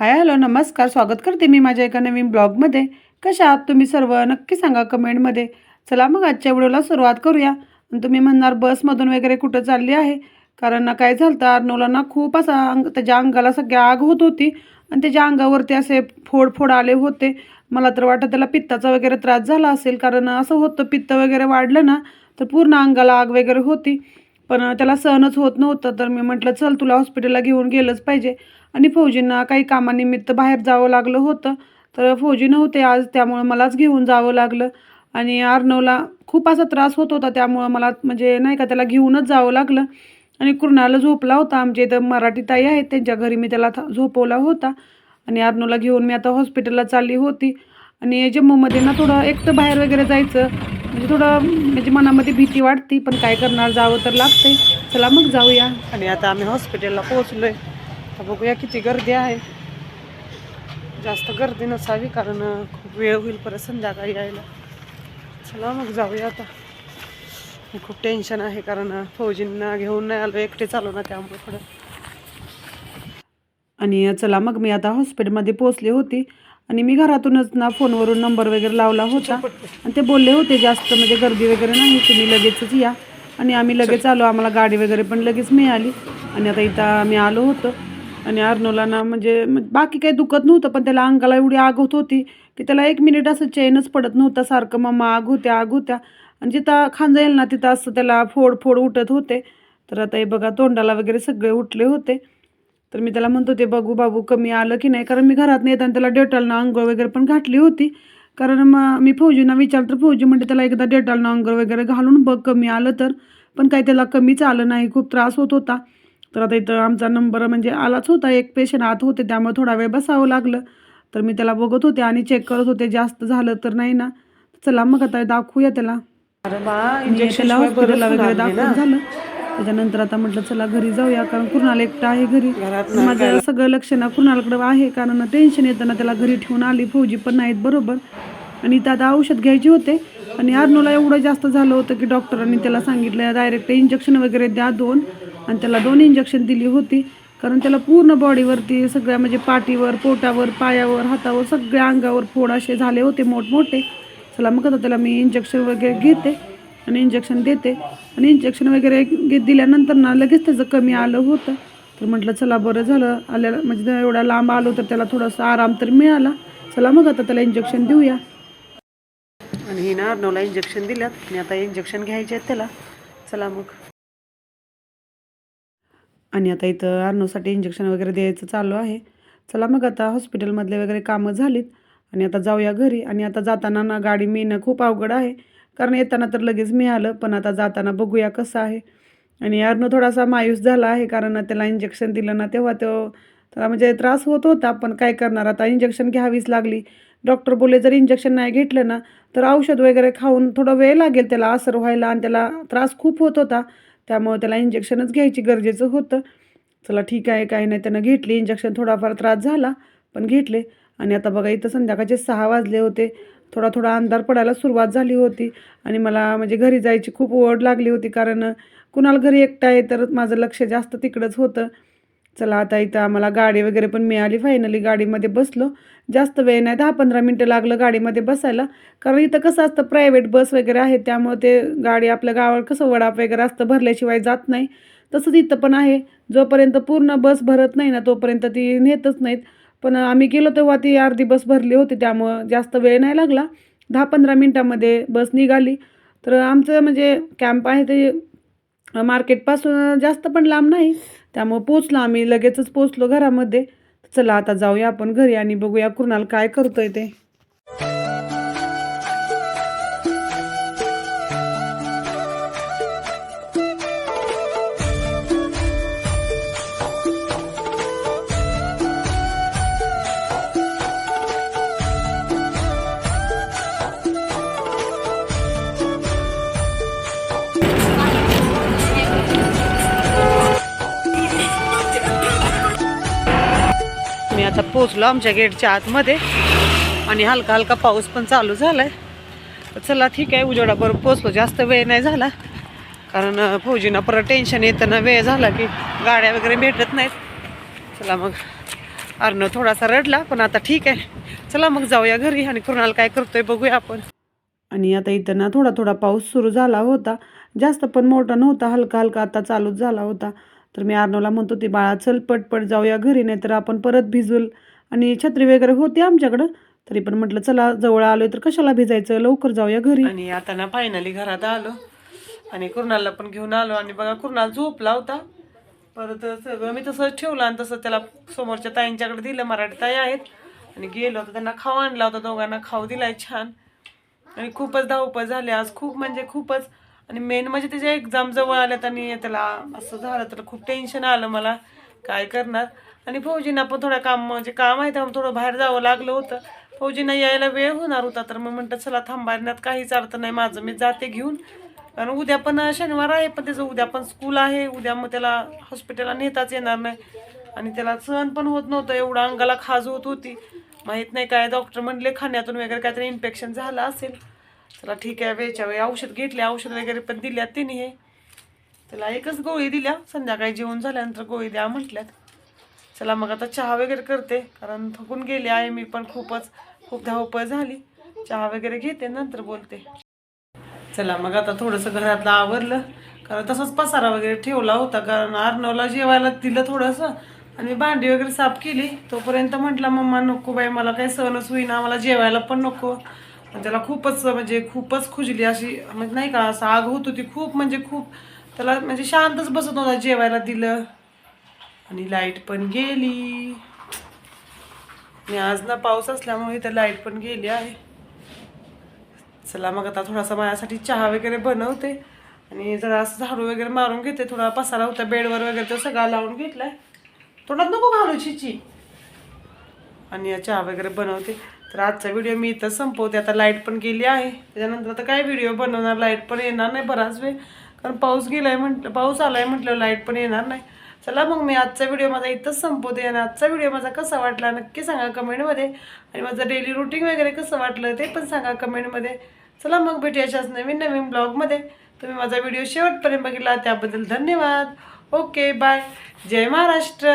Hi hello नमस्कार स्वागत करते मी माझ्या एका नवीन ब्लॉगमध्ये. कशा आहात तुम्ही सर्व? नक्की सांगा कमेंटमध्ये. चला मग आजच्या व्हिडिओला सुरुवात करूया. आणि तुम्ही म्हणणार बसमधून वगैरे कुठं चालली आहे? कारण ना काय झालं तर अर्नोला ना खूप असा अंग त्याच्या अंगाला सगळ्या आग होत होती. आणि त्याच्या अंगावरती असे फोड फोड आले होते. मला तर वाटतं त्याला पित्ताचा वगैरे त्रास झाला असेल. कारण असं होतं पित्त वगैरे वाढलं ना तर पूर्ण अंगाला आग वगैरे होती. पण त्याला सहनच होत नव्हतं. तर मी म्हटलं चल तुला हॉस्पिटलला घेऊन गेलंच पाहिजे. आणि फौजींना काही कामानिमित्त बाहेर जावं लागलं होतं. तर फौजी नव्हते आज त्यामुळं मलाच घेऊन जावं लागलं. आणि अर्णवला खूप असा त्रास होत होता त्यामुळं मला म्हणजे नाही का त्याला घेऊनच जावं लागलं. आणि कृणाला झोपला होता. आमच्या इथं मराठी ताई आहेत त्यांच्या घरी मी त्याला झोपवला होता. आणि अर्णवला घेऊन मी आता हॉस्पिटलला चालली होती. आणि जम्मूमध्ये ना थोडं एकटं बाहेर वगैरे जायचं म्हणजे थोडं म्हणजे मनामध्ये भीती वाटते पण काय करणार जावं तर लागते चला मग जाऊया. आणि आता आम्ही हॉस्पिटलला पोहोचलोय. तर बघूया किती गर्दी आहे. जास्त गर्दी नसावी कारण खूप वेळ होईल परत संध्याकाळी यायला. चला मग जाऊया आता. खूप टेन्शन आहे कारण फौजींना घेऊन नाही आलो एकटे चालू ना त्यामुळे थोडं. आणि चला मग मी आता हॉस्पिटलमध्ये पोचले होती. आणि मी घरातूनच ना फोनवरून नंबर वगैरे लावला होता. आणि ते बोलले होते जास्त म्हणजे गर्दी वगैरे नाही तुम्ही लगेचच या. आणि आम्ही लगेच आलो आम्हाला गाडी वगैरे पण लगेच मिळाली. आणि आता इथं आम्ही आलो होतो. आणि अर्नोला ना म्हणजे, म्हणजे बाकी काही दुखत नव्हतं पण त्याला अंगाला एवढी आग होत होती की त्याला एक मिनिट असं चैनच पडत नव्हता सारखं. मम्मा आग होत्या आग होत्या. आणि जिथं खांजा येईल ना तिथं असं त्याला फोड फोड उठत होते. तर आता हे बघा तोंडाला वगैरे सगळे उठले होते. तर मी त्याला म्हणतो ते बघू बाबू कमी आलं की नाही? कारण मी घरात नाही येताना त्याला डेटॉलनं आंघोळ वगैरे पण घातली होती. कारण मग मी फौजींना विचारलं तर फौजी म्हणते त्याला एकदा डेटॉलनं आंघोळ वगैरे घालून बघ कमी आलं तर. पण काही त्याला कमीच आलं नाही खूप त्रास होत होता. तर आता इथं आमचा नंबर म्हणजे आलाच होता एक पेशंट आत होते त्यामुळे थोडा वेळ बसावं लागलं. तर मी त्याला बघत होते आणि चेक करत होते जास्त झालं तर नाही ना? चला मग आता दाखवूया त्याला. आणि त्याला हॉस्पिटलला वगैरे दाखवून झालं. त्याच्यानंतर आता म्हटलं चला घरी जाऊया कारण कुणाला एकटं आहे घरी. माझं सगळं लक्ष ना कुणालाकडं आहे कारण टेन्शन येतं ना त्याला घरी ठेवून आली फौजी पण नाहीत बरोबर. आणि इथं आता औषध घ्यायचे होते. आणि अर्नूला एवढं जास्त झालं होतं की डॉक्टरांनी त्याला सांगितलं डायरेक्ट इंजेक्शन वगैरे द्या दोन. आणि त्याला दोन इंजेक्शन दिली होती. कारण त्याला पूर्ण बॉडीवरती सगळ्या म्हणजे पाठीवर पोटावर पायावर हातावर सगळ्या अंगावर फोड असे झाले होते मोठमोठे. चला मग आता त्याला मी इंजेक्शन वगैरे घेते. आणि इंजेक्शन देते. आणि इंजेक्शन वगैरे घेत दिल्यानंतर ना लगेच त्याचं कमी आलं होतं. तर म्हटलं चला बरं झालं. आल्याला म्हणजे एवढा लांब आलो तर त्याला थोडासा आराम तर मिळाला. चला मग आता त्याला इंजेक्शन देऊया. आणि ही ना अर्नवला इंजेक्शन दिल्यात आणि आता इंजेक्शन घ्यायचे आहेत त्याला. चला मग. आणि आता इथं अर्नवसाठी इंजेक्शन वगैरे द्यायचं चालू आहे. चला मग आता हॉस्पिटलमधले वगैरे कामं झालीत. आणि आता जाऊया घरी. आणि आता जाताना ना गाडी मिळणं खूप अवघड आहे. कारण येताना तर लगेच मिळालं पण आता जाताना बघूया कसं आहे. आणि अर्न थोडासा मायूस झाला आहे कारण त्याला इंजेक्शन दिलं ना तेव्हा तो त्याला म्हणजे त्रास होत होता पण काय करणार? आता इंजेक्शन घ्यावीच लागली. डॉक्टर बोलले जर इंजेक्शन नाही घेतलं ना तर औषध वगैरे खाऊन थोडा वेळ लागेल त्याला असर व्हायला आणि त्याला त्रास खूप होत होता. त्यामुळे त्याला इंजेक्शनच घ्यायची गरजेचं होतं. चला ठीक आहे काही नाही त्यानं घेतली. इंजेक्शन थोडाफार त्रास झाला पण घेतले. आणि आता बघा इथं संध्याकाळचे सहा वाजले होते. थोडा थोडा अंधार पडायला सुरुवात झाली होती. आणि मला म्हणजे घरी जायची खूप ओढ लागली होती कारण कुणाला घरी एकटा आहे तर माझं लक्ष जास्त तिकडंच होतं. चला आता इथं आम्हाला गाडी वगैरे पण मिळाली. फायनली गाडीमध्ये बसलो. जास्त वेळ नाही दहा पंधरा मिनटं लागलं गाडीमध्ये बसायला. कारण इथं कसं असतं प्रायव्हेट बस वगैरे आहे त्यामुळे ते गाडी आपल्या गावावर कसं वडाप वगैरे असतं भरल्याशिवाय जात नाही. तसंच इथं पण आहे. जोपर्यंत पूर्ण बस भरत नाही ना तोपर्यंत ती नेतच नाहीत. पण आम्ही गेलो तेव्हा ती अर्धी बस भरली होती त्यामुळं जास्त वेळ नाही लागला. दहा पंधरा मिनटामध्ये बस निघाली. तर आमचं म्हणजे कॅम्प आहे ते मार्केटपासून जास्त पण लांब नाही. त्यामुळं पोचलो आम्ही लगेचच पोचलो घरामध्ये. चला आता जाऊया आपण घरी आणि बघूया कुणाल काय करतोय ते. आता पोचलो आमच्या गेटच्या आतमध्ये. आणि हलका हलका पाऊस पण चालू झालाय. आहे चला ठीक आहे उजेडाबरोबर पोचलो जास्त वेळ नाही झाला. कारण फौजींना परत टेन्शन येतं ना वेळ झाला की गाड्या वगैरे भेटत नाहीत. चला मग. अर्णव थोडासा रडला पण आता ठीक आहे. चला मग जाऊया घरी आणि कुणाला काय करतोय बघूया आपण. आणि आता इथं ना थोडा थोडा पाऊस सुरू झाला होता. जास्त पण मोठा नव्हता हलका हलका आता चालूच झाला होता. तर मी अर्णवला म्हणतो ती बाळा चल पटपट जाऊया घरी नाही तर आपण परत भिजूल. आणि छत्री वगैरे होती आमच्याकडं तरी पण म्हटलं चला जवळ आलोय तर कशाला भिजायचं? लवकर जाऊया घरी. आणि आता ना फायनली घरात आलो. आणि कुरणाला पण घेऊन आलो. आणि बघा कुर्णाल झोपला होता. परत सगळं मी तसंच ठेवलं आणि तसं त्याला समोरच्या ताईंच्याकडे दिलं. मराठी ताई आहेत. आणि गेलो होतो त्यांना खाऊ आणला होता. दोघांना खाऊ दिलाय छान. आणि खूपच धावपळ झाली. आज खूप म्हणजे खूपच आणि मेन म्हणजे त्याच्या एक्झाम जवळ आल्यात आणि त्याला असं झालं तर खूप टेन्शन आलं मला. काय करणार? आणि फौजींना पण थोडं काम म्हणजे काम आहे त्यामुळे थोडं बाहेर जावं लागलं होतं. फौजींना यायला वेळ होणार होता तर मग म्हणतात चला थांबण्यात काहीच अर्थ नाही माझं. मी जाते घेऊन. कारण उद्या पण शनिवार आहे पण त्याचं उद्या पण स्कूल आहे. उद्या मग त्याला हॉस्पिटलला नेताच येणार नाही. आणि त्याला सहन पण होत नव्हतं. एवढं अंगाला खाज होत होती. माहीत नाही काय. डॉक्टर म्हणले खाण्यातून वगैरे काहीतरी इन्फेक्शन झालं असेल. चला ठीक आहे वेळच्या वेळी औषध घेतले औषध वगैरे पण दिल्यात तिने हे. त्याला एकच गोळी दिल्या संध्याकाळी जेवण झाल्यानंतर गोळी द्या म्हटल्यात. चला मग आता चहा वगैरे करते कारण थकून गेले आहे मी पण खूपच खूप धावपळ झाली. चहा वगैरे घेते नंतर बोलते. चला मग आता थोडंसं घरातलं आवरलं कारण तसंच पसारा वगैरे ठेवला होता कारण अर्णवला जेवायला दिलं थोडंसं. आणि भांडी वगैरे साफ केली तोपर्यंत म्हटलं मम्मा नको बाई मला काही सहनच होईना मला जेवायला पण नको. त्याला खूपच म्हणजे खूपच खुजली अशी म्हणजे नाही का असं आग होत होती खूप म्हणजे खूप. त्याला म्हणजे शांतच बसत नव्हता जेवायला दिलं. आणि लाइट पण गेली. आणि आज ना पाऊस असल्यामुळे तर लाइट पण गेली आहे. चला मग आता थोडासा माझ्यासाठी चहा वगैरे बनवते. आणि जरा असं झाडू वगैरे मारून घेते. थोडा पसारा होता बेडवर वगैरे तो सगळा लावून घेतलाय. थोडा नको घालू चिची. आणि या चहा वगैरे बनवते. तर आजचा व्हिडिओ मी इथं संपवते. आता लाइट पण गेली आहे. त्याच्यानंतर आता काय व्हिडिओ बनवणार? लाइट पण येणार नाही बराच वेळ. कारण पाऊस गेलाय म्हटलं पाऊस आलाय म्हटलं लाइट पण येणार नाही. चला मग मी आजचा व्हिडिओ माझा इथंच संपवते. आणि आजचा व्हिडिओ माझा कसा वाटला नक्की सांगा कमेंटमध्ये आणि माझं डेली रुटीन वगैरे कसं वाटलं ते पण सांगा कमेंटमध्ये चला मग भेटूयाच्याच नवीन नवीन ब्लॉगमध्ये तुम्ही माझा व्हिडिओ शेवटपर्यंत बघितला त्याबद्दल धन्यवाद. ओके बाय जय महाराष्ट्र.